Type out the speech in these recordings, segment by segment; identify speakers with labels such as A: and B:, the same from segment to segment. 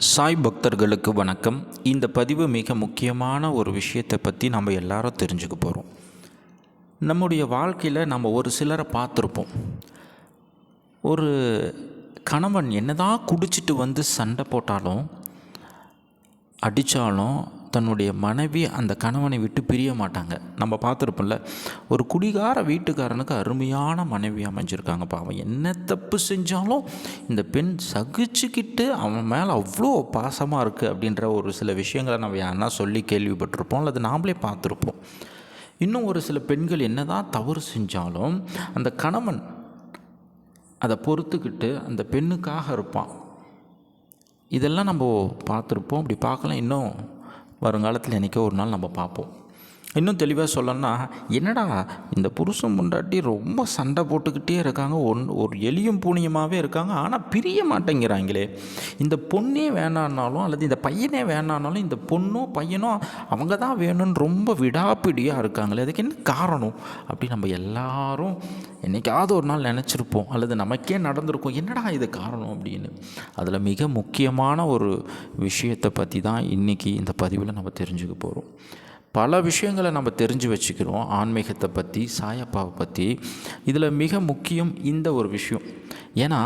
A: சாய் பக்தர்களுக்கு வணக்கம். இந்த பதிவு மிக முக்கியமான ஒரு விஷயத்தை பற்றி நம்ம எல்லாரும் தெரிஞ்சுக்க போகிறோம் நம்முடைய வாழ்க்கையில் நம்ம ஒரு சிலரை பார்த்துருப்போம். ஒரு கணவன் என்னதான் குடிச்சிட்டு வந்து சண்டை போட்டாலும் அடித்தாலும் தன்னுடைய மனைவி அந்த கணவனை விட்டு பிரிய மாட்டாங்க. நம்ம பார்த்துருப்போம்ல ஒரு குடிகார வீட்டுக்காரனுக்கு அருமையான மனைவி அமைஞ்சிருக்காங்கப்பா அவன் என்ன தப்பு செஞ்சாலும் இந்த பெண் சகிச்சுக்கிட்டு அவன் மேலே அவ்வளோ பாசமாக இருக்குது அப்படின்ற ஒரு சில விஷயங்களை நம்ம யாருன்னா சொல்லி கேள்விப்பட்டிருப்போம். அல்லது நாமளே பார்த்துருப்போம். இன்னும் ஒரு சில பெண்கள் என்ன தான் தவறு செஞ்சாலும் அந்த கணவன் அதை பொறுத்துக்கிட்டு அந்த பெண்ணுக்காக இருப்பான். இதெல்லாம் நம்ம பார்த்துருப்போம். அப்படி பார்க்கலாம். இன்னும் வருங்காலத்தில் என்றைக்கோ ஒரு நாள் நம்ம பார்ப்போம். இன்னும் தெளிவாக சொல்லணும்னா என்னடா இந்த புருஷன் முண்டாட்டி ரொம்ப சண்டை போட்டுக்கிட்டே இருக்காங்க. ஒன் ஒரு எலியும் பூனியமாகவே இருக்காங்க. ஆனால் பிரிய மாட்டேங்கிறாங்களே. இந்த பொண்ணே வேணான்னாலும் அல்லது இந்த பையனே வேணான்னாலும் இந்த பொண்ணோ பையனோ அவங்க தான் வேணும்னு ரொம்ப விடாப்பிடியாக இருக்காங்களே. அதுக்கு என்ன காரணம்? அப்படி நம்ம எல்லாரும் என்றைக்காவது ஒரு நாள் நினச்சிருப்போம். அல்லது நமக்கே நடந்திருக்கும். என்னடா இது காரணம் அப்படின்னு. அதில் மிக முக்கியமான ஒரு விஷயத்தை பற்றி தான் இன்றைக்கி இந்த பதிவில் நம்ம தெரிஞ்சுக்க போகிறோம் பல விஷயங்களை நம்ம தெரிஞ்சு வச்சுக்கிறோம். ஆன்மீகத்தை பற்றி சாயப்பாவை பற்றி இதில் மிக முக்கியம் இந்த ஒரு விஷயம். ஏன்னா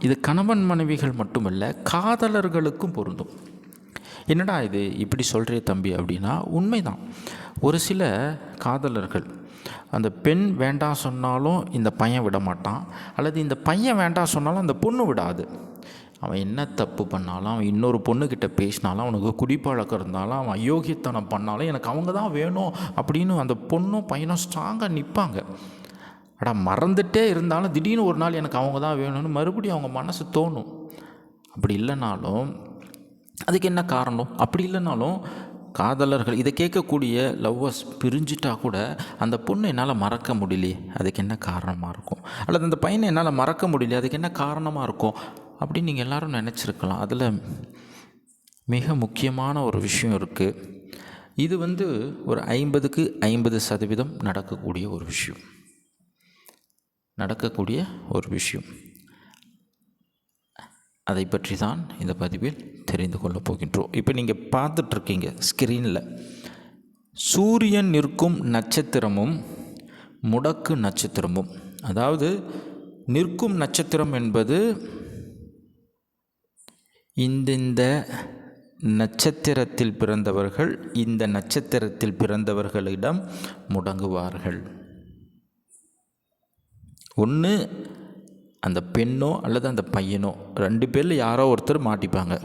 A: இது கணவன் மனைவிகள் மட்டுமல்ல காதலர்களுக்கும் பொருந்தும். என்னடா இது? இப்படி சொல்கிறே தம்பி அப்படின்னா உண்மைதான். ஒரு சில காதலர்கள் அந்த பெண் வேண்டாம் சொன்னாலும் இந்த பையன் விட மாட்டான் அல்லது இந்த பையன் வேண்டாம் சொன்னாலும் அந்த பொண்ணு விடாது. அவன் என்ன தப்பு பண்ணாலும் அவன் இன்னொரு பொண்ணுக்கிட்ட பேசினாலும் அவனுக்கு குடிப்பழக்கம் இருந்தாலும் அவன் அயோக்கியத்தனம் பண்ணாலும் எனக்கு அவங்க தான் வேணும் அப்படின்னு அந்த பொண்ணும் பையனும் ஸ்ட்ராங்காக நிற்பாங்க அடா மறந்துட்டே இருந்தாலும் திடீர்னு ஒரு நாள் எனக்கு அவங்க தான் வேணும்னு மறுபடியும் அவங்க மனசு தோணும். அப்படி இல்லைனாலும் அதுக்கு என்ன காரணம்? அப்படி இல்லைனாலும் காதலர்கள் இதை கேட்கக்கூடிய லவ்வர்ஸ் பிரிஞ்சிட்டா கூட அந்த பொண்ணு என்னால் மறக்க முடியலையே அதுக்கு என்ன காரணமாக இருக்கும்? அல்லது அந்த பையனை என்னால் மறக்க முடியல அதுக்கு என்ன காரணமாக இருக்கும்? அப்படின்னு நீங்கள் எல்லோரும் நினச்சிருக்கலாம். அதில் மிக முக்கியமான ஒரு விஷயம் இருக்குது இது வந்து ஒரு ஐம்பதுக்கு ஐம்பது சதவீதம் நடக்கக்கூடிய ஒரு விஷயம். நடக்கக்கூடிய ஒரு விஷயம். அதை பற்றி தான் இந்த பதிவில் தெரிந்து கொள்ளப் போகின்றோம். இப்போ நீங்கள் பார்த்துட்ருக்கீங்க ஸ்க்ரீனில் சூரியன் நிற்கும் நட்சத்திரமும் முடக்கு நட்சத்திரமும். அதாவது நிற்கும் நட்சத்திரம் என்பது இந்தந்த நட்சத்திரத்தில் பிறந்தவர்கள் இந்த நட்சத்திரத்தில் பிறந்தவர்களிடம் முடங்குவார்கள். ஒன்று அந்த பெண்ணோ அல்லது அந்த பையனோ ரெண்டு பேரில் யாரோ ஒருத்தர் மாட்டிப்பாங்க.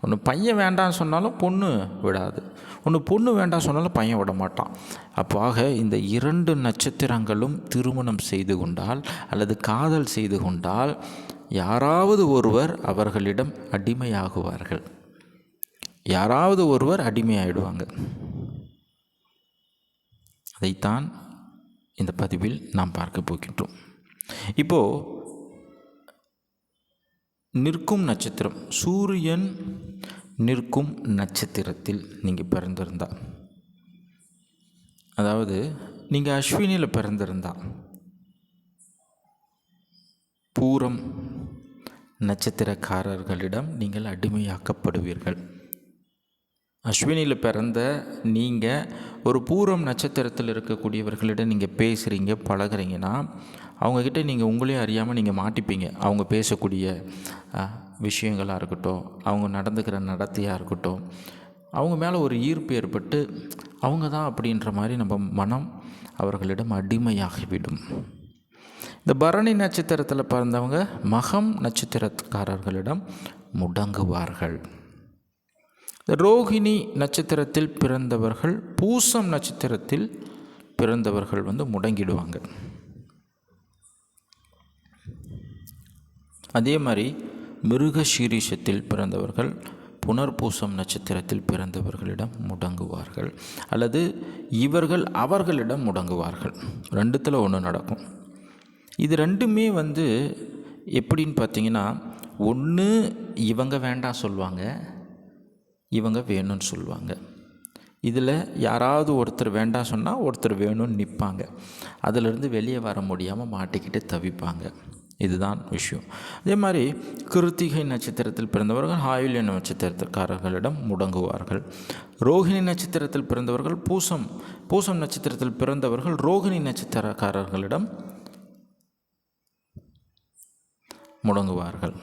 A: ஒன்று பையன் வேண்டாம்னு சொன்னாலும் பொண்ணு விடாது. ஒன்று பொண்ணு வேண்டாம் சொன்னாலும் பையன் விட மாட்டான். அப்போ இந்த இரண்டு நட்சத்திரங்களும் திருமணம் செய்து கொண்டால் அல்லது காதல் செய்து கொண்டால் யாராவது ஒருவர் அவர்களிடம் அடிமையாகுவார்கள். யாராவது ஒருவர் அடிமையாயிடுவாங்க. அதைத்தான் இந்த பதிவில் நாம் பார்க்க போகின்றோம். இப்போது நிற்கும் நட்சத்திரம் சூரியன் நிற்கும் நட்சத்திரத்தில் நீங்கள் பிறந்திருந்தா அதாவது நீங்கள் அஸ்வினியில் பிறந்திருந்தா பூரம் நட்சத்திரக்காரர்களிடம் நீங்கள் அடிமையாக்கப்படுவீர்கள். அஸ்வினியில் பிறந்த நீங்கள் ஒரு பூரம் நட்சத்திரத்தில் இருக்கக்கூடியவர்களிடம் நீங்கள் பேசுகிறீங்க பழகுறீங்கன்னா அவங்கக்கிட்ட நீங்கள் உங்களையும் அறியாமல் நீங்கள் மாட்டிப்பீங்க. அவங்க பேசக்கூடிய விஷயங்களாக இருக்கட்டும் அவங்க நடந்துக்கிற நடத்தையாக இருக்கட்டும் அவங்க மேலே ஒரு ஈர்ப்பு ஏற்பட்டு அவங்க தான் அப்படின்ற மாதிரி நம்ம மனம் அவர்களிடம் அடிமையாகிவிடும். இந்த பரணி நட்சத்திரத்தில் பிறந்தவங்க மகம் நட்சத்திரக்காரர்களிடம் முடங்குவார்கள். இந்த ரோஹிணி நட்சத்திரத்தில் பிறந்தவர்கள் பூசம் நட்சத்திரத்தில் பிறந்தவர்கள் வந்து முடங்கிடுவாங்க. அதே மாதிரி மிருக சீரிஷத்தில் பிறந்தவர்கள் புனர்பூசம் நட்சத்திரத்தில் பிறந்தவர்களிடம் முடங்குவார்கள். அல்லது இவர்கள் அவர்களிடம் முடங்குவார்கள். ரெண்டுத்தில் ஒன்று நடக்கும். இது ரெண்டுமே வந்து எப்படின்னு பார்த்தீங்கன்னா ஒன்று இவங்க வேண்டாம் சொல்லுவாங்க இவங்க வேணும்னு சொல்லுவாங்க. இதில் யாராவது ஒருத்தர் வேண்டாம் சொன்னால் ஒருத்தர் வேணும்னு நிற்பாங்க அதிலிருந்து வெளியே வர முடியாமல் மாட்டிக்கிட்டு தவிப்பாங்க. இதுதான் விஷயம். அதே மாதிரி கிருத்திகை நட்சத்திரத்தில் பிறந்தவர்கள் ஆயுள்ய நட்சத்திரக்காரர்களிடம் முடங்குவார்கள். ரோகிணி நட்சத்திரத்தில் பிறந்தவர்கள் பூசம் பூசம் நட்சத்திரத்தில் பிறந்தவர்கள் ரோகிணி நட்சத்திரக்காரர்களிடம் முடங்குவார்கள்.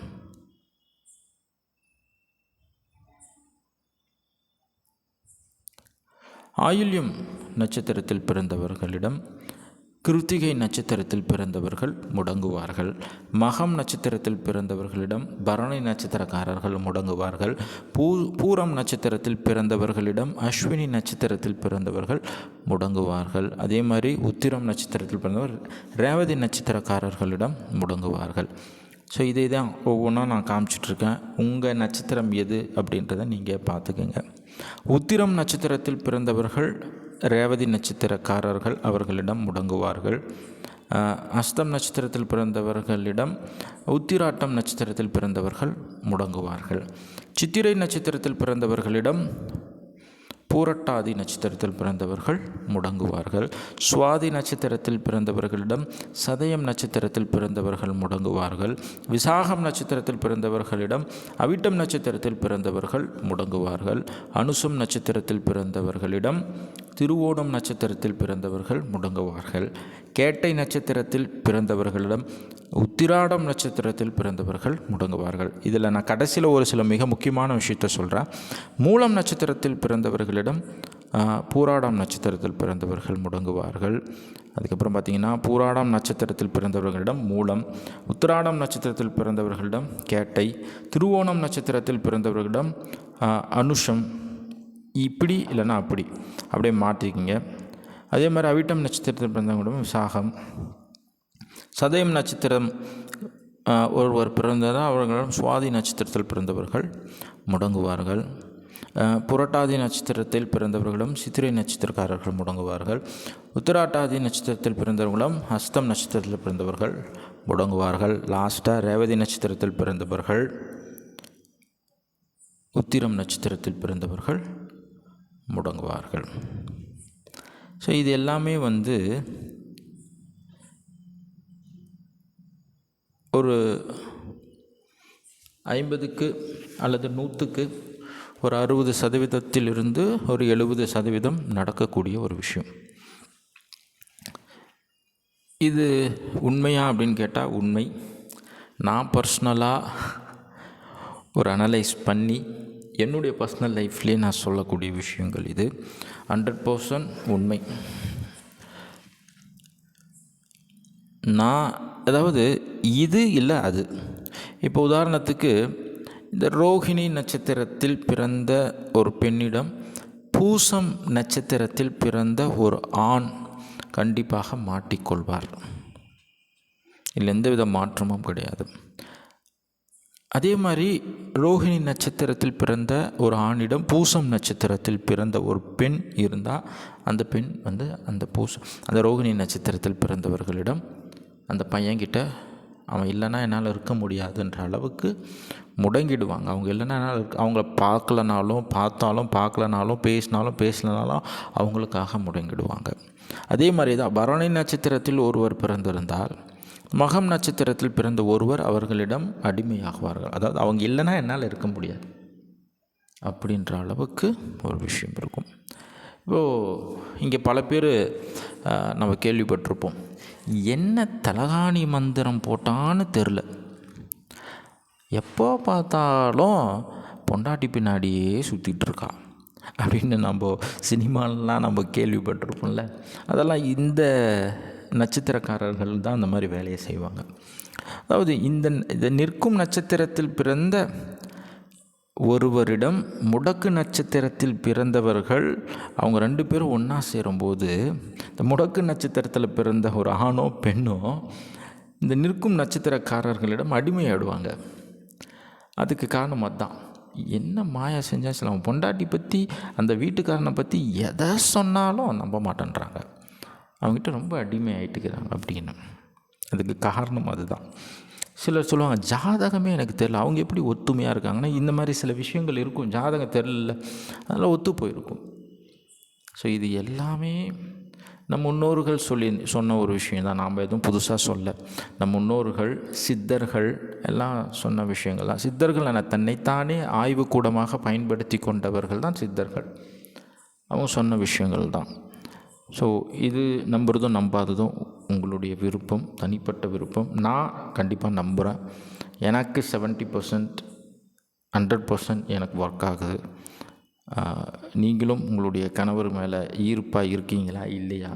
A: ஆயுள்யம் நட்சத்திரத்தில் பிறந்தவர்களிடம் கிருத்திகை நட்சத்திரத்தில் பிறந்தவர்கள் முடங்குவார்கள். மகம் நட்சத்திரத்தில் பிறந்தவர்களிடம் பரணி நட்சத்திரக்காரர்கள் முடங்குவார்கள். பூ பூரம் நட்சத்திரத்தில் பிறந்தவர்களிடம் அஸ்வினி நட்சத்திரத்தில் பிறந்தவர்கள் முடங்குவார்கள். அதே மாதிரி உத்திரம் நட்சத்திரத்தில் பிறந்தவர் ரேவதி நட்சத்திரக்காரர்களிடம் முடங்குவார்கள். ஸோ இதே தான் ஒவ்வொன்றா நான் காமிச்சிட்ருக்கேன் உங்கள் நட்சத்திரம் எது அப்படின்றத நீங்கள் பார்த்துக்குங்க. உத்திரம் நட்சத்திரத்தில் பிறந்தவர்கள் ரேவதி நட்சத்திரக்காரர்கள் அவர்களிடம் முடங்குவார்கள். அஸ்தம் நட்சத்திரத்தில் பிறந்தவர்களிடம் உத்திராட்டம் நட்சத்திரத்தில் பிறந்தவர்கள் முடங்குவார்கள். சித்திரை நட்சத்திரத்தில் பிறந்தவர்களிடம் பூரட்டாதி நட்சத்திரத்தில் பிறந்தவர்கள் முடங்குவார்கள். சுவாதி நட்சத்திரத்தில் பிறந்தவர்களிடம் சதயம் நட்சத்திரத்தில் பிறந்தவர்கள் முடங்குவார்கள். விசாகம் நட்சத்திரத்தில் பிறந்தவர்களிடம் அவிட்டம் நட்சத்திரத்தில் பிறந்தவர்கள் முடங்குவார்கள். அனுசம் நட்சத்திரத்தில் பிறந்தவர்களிடம் திருவோணம் நட்சத்திரத்தில் பிறந்தவர்கள் முடங்குவார்கள். கேட்டை நட்சத்திரத்தில் பிறந்தவர்களிடம் உத்திராடம் நட்சத்திரத்தில் பிறந்தவர்கள் முடங்குவார்கள். இதில் நான் கடைசியில் ஒரு சில மிக முக்கியமான விஷயத்த சொல்கிறேன் மூலம் நட்சத்திரத்தில் பிறந்தவர்களிடம் பூராடம் நட்சத்திரத்தில் பிறந்தவர்கள் முடங்குவார்கள். அதுக்கப்புறம் பார்த்தீங்கன்னா பூராடம் நட்சத்திரத்தில் பிறந்தவர்களிடம் மூலம் உத்திராடம் நட்சத்திரத்தில் பிறந்தவர்களிடம் கேட்டை திருவோணம் நட்சத்திரத்தில் பிறந்தவர்களிடம் அனுஷம் இப்படி இல்லைன்னா அப்படி. அப்படியே மாற்றிக்கிங்க. அதே மாதிரி அவிட்டம் நட்சத்திரத்தில் பிறந்தவங்களிடம் விசாகம். சதயம் நட்சத்திரம் ஒருவர் பிறந்ததால் அவர்களிடம் சுவாதி நட்சத்திரத்தில் பிறந்தவர்கள் முடங்குவார்கள். புரட்டாதி நட்சத்திரத்தில் பிறந்தவர்களும் சித்திரை நட்சத்திரக்காரர்கள் முடங்குவார்கள். உத்தராட்டாதி நட்சத்திரத்தில் பிறந்தவர்களும் ஹஸ்தம் நட்சத்திரத்தில் பிறந்தவர்கள் முடங்குவார்கள். லாஸ்ட்டாக ரேவதி நட்சத்திரத்தில் பிறந்தவர்கள் உத்திரம் நட்சத்திரத்தில் பிறந்தவர்கள் முடங்குவார்கள். ஸோ இது எல்லாமே வந்து ஒரு ஐம்பதுக்கு அல்லது நூற்றுக்கு ஒரு அறுபது சதவீதத்திலிருந்து ஒரு எழுபது சதவீதம் நடக்கக்கூடிய ஒரு விஷயம். இது உண்மையா அப்படின்னு கேட்டால் உண்மை. நான் பர்சனலாக ஒரு அனலைஸ் பண்ணி என்னுடைய பர்சனல் லைஃப்லேயே நான் சொல்லக்கூடிய விஷயங்கள் இது. ஹண்ட்ரட் பர்சன்ட் உண்மை. நான் அதாவது இது இல்லை அது. இப்போ உதாரணத்துக்கு இந்த ரோஹிணி நட்சத்திரத்தில் பிறந்த ஒரு பெண்ணிடம் பூசம் நட்சத்திரத்தில் பிறந்த ஒரு ஆண் கண்டிப்பாக மாட்டிக்கொள்வார். இதில் எந்தவித மாற்றமும் கிடையாது. அதே மாதிரி ரோஹிணி நட்சத்திரத்தில் பிறந்த ஒரு ஆணிடம் பூசம் நட்சத்திரத்தில் பிறந்த ஒரு பெண் இருந்தால் அந்த பெண் வந்து அந்த பூசம் அந்த ரோஹிணி நட்சத்திரத்தில் பிறந்தவர்களிடம் அந்த பையன்கிட்ட அவன் இல்லைன்னா என்னால் இருக்க முடியாதுன்ற அளவுக்கு முடங்கிடுவாங்க. அவங்க இல்லைன்னா என்னால் அவங்கள பார்க்கலனாலும் பார்த்தாலும் பார்க்கலனாலும் பேசினாலும் பேசலனாலும் அவங்களுக்காக முடங்கிடுவாங்க. அதே மாதிரி தான் பரணி நட்சத்திரத்தில் ஒருவர் பிறந்திருந்தால் மகம் நட்சத்திரத்தில் பிறந்த ஒருவர் அவர்களிடம் அடிமையாகுவார்கள். அதாவது அவங்க இல்லைன்னா என்னால் இருக்க முடியாது. அப்படின்ற அளவுக்கு ஒரு விஷயம் இருக்கும். இப்போது இங்கே பல பேர் நம்ம கேள்விப்பட்டிருப்போம். என்ன தலகாணி மந்திரம் போட்டான்னு தெரில எப்போ பார்த்தாலும் பொண்டாட்டி பின்னாடியே சுற்றிட்டு இருக்கா? அப்படின்னு நம்ம சினிமாலலாம் நம்ம கேள்விப்பட்டிருப்போம்ல. அதெல்லாம் இந்த நட்சத்திரக்காரர்கள் தான் அந்த மாதிரி வேலையை செய்வாங்க. அதாவது இந்த இந்த நிற்கும் நட்சத்திரத்தில் பிறந்த ஒருவரிடம் முடக்கு நட்சத்திரத்தில் பிறந்தவர்கள் அவங்க ரெண்டு பேரும் ஒன்றா சேரும்போது இந்த முடக்கு நட்சத்திரத்தில் பிறந்த ஒரு ஆணோ பெண்ணோ இந்த நிற்கும் நட்சத்திரக்காரர்களிடம் அடிமையாடுவாங்க அதுக்கு காரணம் அதுதான் என்ன மாயா செஞ்சால் சில அவன் பொண்டாட்டி பற்றி அந்த வீட்டுக்காரனை பற்றி எதை சொன்னாலும் நம்ப மாட்டேன்றாங்க. அவங்ககிட்ட ரொம்ப அடிமை ஆகிட்டுக்கிறாங்க அப்படின்னு அதுக்கு காரணம் அதுதான். சிலர் சொல்லுவாங்க ஜாதகமே எனக்கு தெரில அவங்க எப்படி ஒத்துமையாக இருக்காங்கன்னா இந்த மாதிரி சில விஷயங்கள் இருக்கும். ஜாதகம் தெரில அதெல்லாம் ஒத்து போயிருக்கும். ஸோ இது எல்லாமே நம் முன்னோர்கள் சொல்லி சொன்ன ஒரு விஷயம் தான். நாம் எதுவும் புதுசாக சொல்ல. நம் முன்னோர்கள் சித்தர்கள் எல்லாம் சொன்ன விஷயங்கள் தான். சித்தர்கள் என தன்னைத்தானே ஆய்வுக்கூடமாக பயன்படுத்தி கொண்டவர்கள் தான் சித்தர்கள். அவங்க சொன்ன விஷயங்கள் தான். ஸோ இது நம்புறதும் நம்பாததும் உங்களுடைய விருப்பம் தனிப்பட்ட விருப்பம். நான் கண்டிப்பாக நம்புகிறேன் எனக்கு செவன்ட்டி பர்சன்ட் ஹண்ட்ரட் பர்சன்ட் எனக்கு ஒர்க் ஆகுது. நீங்களும் உங்களுடைய கணவர் மேலே ஈர்ப்பாக இருக்கீங்களா? இல்லையா?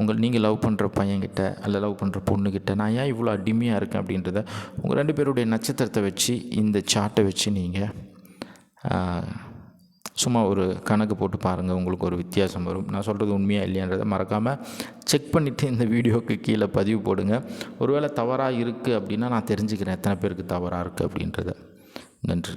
A: உங்கள் நீங்கள் லவ் பண்ணுற பையன்கிட்ட அல்ல லவ் பண்ணுற பொண்ணுக்கிட்ட நான் ஏன் இவ்வளோ அடிமையாக இருக்கேன் அப்படின்றத உங்கள் ரெண்டு பேருடைய நட்சத்திரத்தை வச்சு இந்த சார்ட்டை வச்சு நீங்கள் சும்மா ஒரு கணக்கு போட்டு பாருங்கள் உங்களுக்கு ஒரு வித்தியாசம் வரும். நான் சொல்கிறது உண்மையாக இல்லையான்றதை மறக்காமல் செக் பண்ணிவிட்டு இந்த வீடியோவுக்கு கீழே பதிவு போடுங்க. ஒருவேளை தவறாக இருக்குது அப்படின்னா நான் தெரிஞ்சுக்கிறேன் எத்தனை பேருக்கு தவறாக இருக்குது அப்படின்றத. நன்றி.